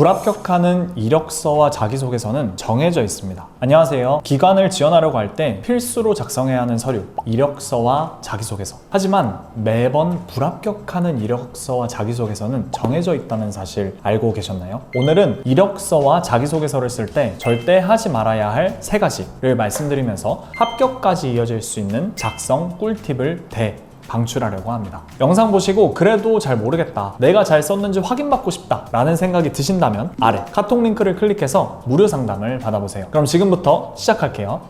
불합격하는 이력서와 자기소개서는 정해져 있습니다. 안녕하세요. 기관을 지원하려고 할 때 필수로 작성해야 하는 서류, 이력서와 자기소개서. 하지만 매번 불합격하는 이력서와 자기소개서는 정해져 있다는 사실 알고 계셨나요? 오늘은 이력서와 자기소개서를 쓸 때 절대 하지 말아야 할 세 가지를 말씀드리면서 합격까지 이어질 수 있는 작성 꿀팁을 대 방출하려고 합니다. 영상 보시고 그래도 잘 모르겠다. 내가 잘 썼는지 확인받고 싶다. 라는 생각이 드신다면 아래 카톡 링크를 클릭해서 무료 상담을 받아보세요. 그럼 지금부터 시작할게요.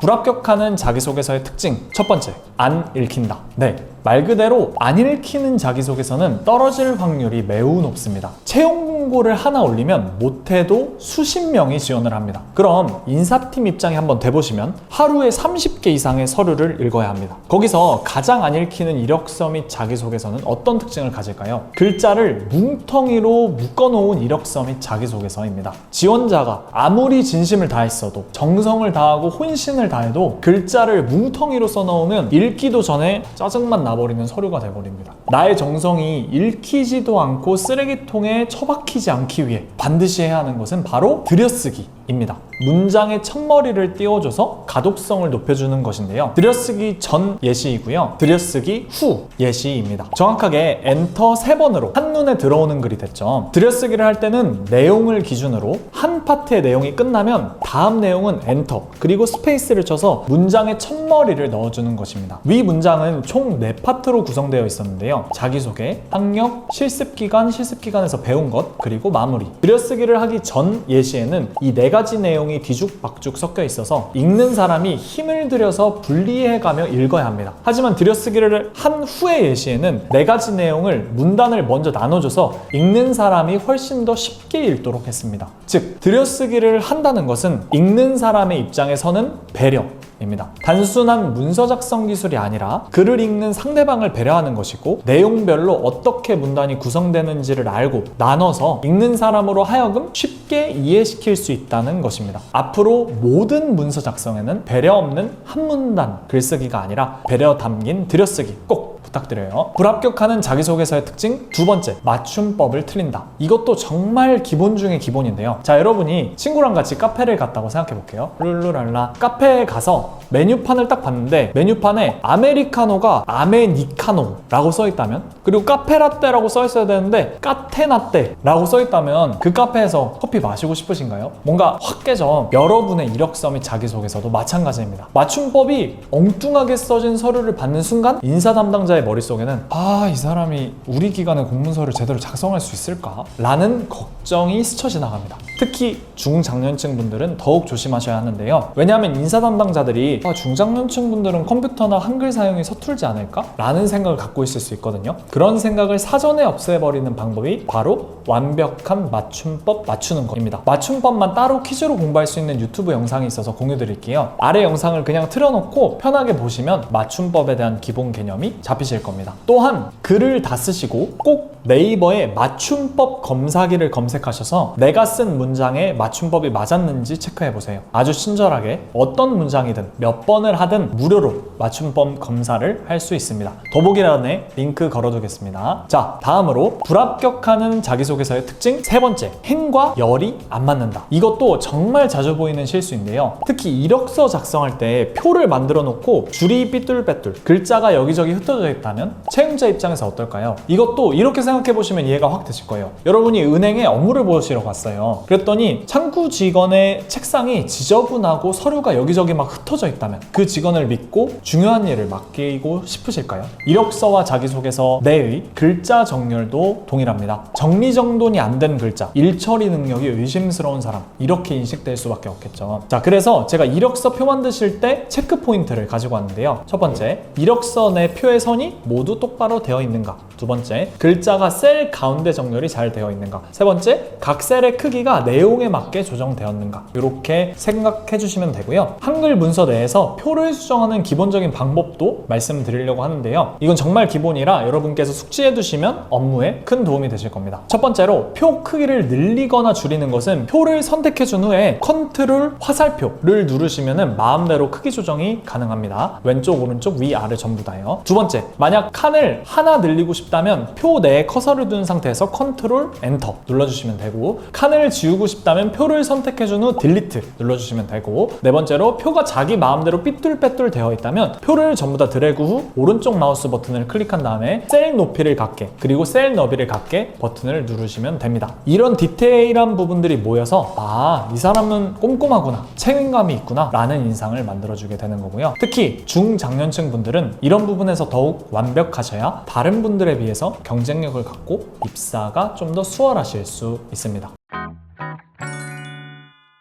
불합격하는 자기소개서의 특징 첫 번째 안 읽힌다 네말 그대로 안 읽히는 자기소개서는 떨어질 확률이 매우 높습니다. 채용 공고를 하나 올리면 못해도 수십 명이 지원을 합니다. 그럼 인사팀 입장에 한번 대보시면 하루에 30개 이상의 서류를 읽어야 합니다. 거기서 가장 안 읽히는 이력서 및 자기소개서는 어떤 특징을 가질까요? 글자를 뭉텅이로 묶어놓은 이력서 및 자기소개서입니다. 지원자가 아무리 진심을 다했어도 정성을 다하고 혼신을 다해도 글자를 뭉텅이로 써놓으면 읽기도 전에 짜증만 나 버리는 서류가 돼버립니다. 나의 정성이 읽히지도 않고 쓰레기통에 처박히지 않기 위해 반드시 해야 하는 것은 바로 들여쓰기 입니다. 문장의 첫머리를 띄워줘서 가독성을 높여주는 것인데요. 들여쓰기 전 예시이고요. 들여쓰기 후 예시입니다. 정확하게 엔터 세번으로 한눈에 들어오는 글이 됐죠. 들여쓰기를 할 때는 내용을 기준으로 한 파트의 내용이 끝나면 다음 내용은 엔터 그리고 스페이스를 쳐서 문장의 첫머리를 넣어주는 것입니다. 위 문장은 총 4파트로 구성되어 있었는데요. 자기소개, 학력, 실습기간, 실습기간에서 배운 것, 그리고 마무리. 들여쓰기를 하기 전 예시에는 이 네 가지 내용이 뒤죽박죽 섞여 있어서 읽는 사람이 힘을 들여서 분리해가며 읽어야 합니다. 하지만 들여쓰기를 한 후의 예시에는 네 가지 내용을 문단을 먼저 나눠줘서 읽는 사람이 훨씬 더 쉽게 읽도록 했습니다. 즉, 들여쓰기를 한다는 것은 읽는 사람의 입장에서는 배려, 입니다. 단순한 문서 작성 기술이 아니라 글을 읽는 상대방을 배려하는 것이고 내용별로 어떻게 문단이 구성되는지를 알고 나눠서 읽는 사람으로 하여금 쉽게 이해시킬 수 있다는 것입니다. 앞으로 모든 문서 작성에는 배려 없는 한 문단 글쓰기가 아니라 배려 담긴 들여쓰기 꼭 부탁드려요. 불합격하는 자기소개서의 특징 두 번째, 맞춤법을 틀린다. 이것도 정말 기본 중에 기본인데요. 자, 여러분이 친구랑 같이 카페를 갔다고 생각해 볼게요. 룰루랄라. 카페에 가서 메뉴판을 딱 봤는데 메뉴판에 아메리카노가 아메니카노라고 써 있다면 그리고 카페라떼라고 써 있어야 되는데 까테나떼라고 써 있다면 그 카페에서 커피 마시고 싶으신가요? 뭔가 확 깨져. 여러분의 이력서 및 자기소개서도 마찬가지입니다. 맞춤법이 엉뚱하게 써진 서류를 받는 순간 인사 담당자의 머릿속에는 아, 이 사람이 우리 기관의 공문서를 제대로 작성할 수 있을까? 라는 걱정이 스쳐 지나갑니다. 특히 중장년층 분들은 더욱 조심하셔야 하는데요. 왜냐하면 인사 담당자들이 아, 중장년층 분들은 컴퓨터나 한글 사용이 서툴지 않을까? 라는 생각을 갖고 있을 수 있거든요. 그런 생각을 사전에 없애버리는 방법이 바로 완벽한 맞춤법 맞추는 겁니다. 맞춤법만 따로 퀴즈로 공부할 수 있는 유튜브 영상이 있어서 공유 드릴게요. 아래 영상을 그냥 틀어놓고 편하게 보시면 맞춤법에 대한 기본 개념이 잡히실 겁니다. 또한 글을 다 쓰시고 꼭 네이버에 맞춤법 검사기를 검색하셔서 내가 쓴 문 장에 맞춤법이 맞았는지 체크해 보세요. 아주 친절하게 어떤 문장이든 몇 번을 하든 무료로 맞춤법 검사를 할 수 있습니다. 더보기란에 링크 걸어두겠습니다. 자, 다음으로 불합격하는 자기소개서의 특징 세 번째, 행과 열이 안 맞는다. 이것도 정말 자주 보이는 실수인데요. 특히 이력서 작성할 때 표를 만들어 놓고 줄이 삐뚤빼뚤 글자가 여기저기 흩어져 있다면 채용자 입장에서 어떨까요? 이것도 이렇게 생각해 보시면 이해가 확 되실 거예요. 여러분이 은행에 업무를 보시러 갔어요. 그 랬더니 창구 직원의 책상이 지저분하고 서류가 여기저기 막 흩어져 있다면 그 직원을 믿고 중요한 일을 맡기고 싶으실까요? 이력서와 자기소개서 내의 글자 정렬도 동일합니다. 정리정돈이 안 된 글자, 일처리 능력이 의심스러운 사람 이렇게 인식될 수밖에 없겠죠. 자, 그래서 제가 이력서 표 만드실 때 체크 포인트를 가지고 왔는데요. 첫 번째, 이력서 내 표의 선이 모두 똑바로 되어 있는가? 두 번째, 글자가 셀 가운데 정렬이 잘 되어 있는가? 세 번째, 각 셀의 크기가 내용에 맞게 조정되었는가? 이렇게 생각해 주시면 되고요. 한글 문서 내에 내에서 표를 수정하는 기본적인 방법도 말씀드리려고 하는데요. 이건 정말 기본이라 여러분께서 숙지해 두시면 업무에 큰 도움이 되실 겁니다. 첫 번째로 표 크기를 늘리거나 줄이는 것은 표를 선택해 준 후에 컨트롤 화살표를 누르시면 마음대로 크기 조정이 가능합니다. 왼쪽, 오른쪽, 위, 아래 전부 다요. 두 번째, 만약 칸을 하나 늘리고 싶다면 표 내에 커서를 둔 상태에서 컨트롤 엔터 눌러주시면 되고 칸을 지우고 싶다면 표를 선택해 준 후 딜리트 눌러주시면 되고 네 번째로 표가 자기 마음대로 삐뚤빼뚤 되어 있다면 표를 전부 다 드래그 후 오른쪽 마우스 버튼을 클릭한 다음에 셀 높이를 갖게 그리고 셀 너비를 갖게 버튼을 누르시면 됩니다. 이런 디테일한 부분들이 모여서 아 이 사람은 꼼꼼하구나 책임감이 있구나 라는 인상을 만들어주게 되는 거고요. 특히 중장년층 분들은 이런 부분에서 더욱 완벽하셔야 다른 분들에 비해서 경쟁력을 갖고 입사가 좀 더 수월하실 수 있습니다.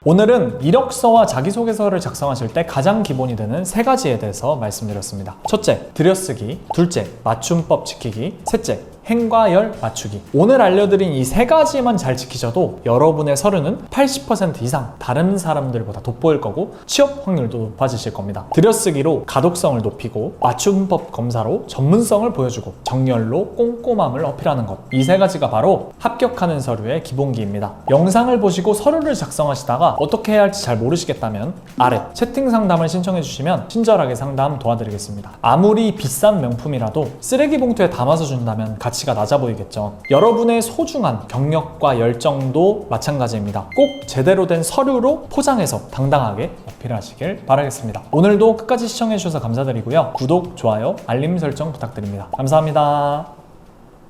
오늘은 이력서와 자기소개서를 작성하실 때 가장 기본이 되는 세 가지에 대해서 말씀드렸습니다. 첫째, 들여쓰기. 둘째, 맞춤법 지키기. 셋째, 행과 열 맞추기. 오늘 알려드린 이 세 가지만 잘 지키셔도 여러분의 서류는 80% 이상 다른 사람들보다 돋보일 거고 취업 확률도 높아지실 겁니다. 들여쓰기로 가독성을 높이고 맞춤법 검사로 전문성을 보여주고 정렬로 꼼꼼함을 어필하는 것. 이 세 가지가 바로 합격하는 서류의 기본기입니다. 영상을 보시고 서류를 작성하시다가 어떻게 해야 할지 잘 모르시겠다면 아래 채팅 상담을 신청해 주시면 친절하게 상담 도와드리겠습니다. 아무리 비싼 명품이라도 쓰레기 봉투에 담아서 준다면 가치가 낮아 보이겠죠. 여러분의 소중한 경력과 열정도 마찬가지입니다. 꼭 제대로 된 서류로 포장해서 당당하게 어필하시길 바라겠습니다. 오늘도 끝까지 시청해 주셔서 감사드리고요. 구독, 좋아요, 알림 설정 부탁드립니다. 감사합니다.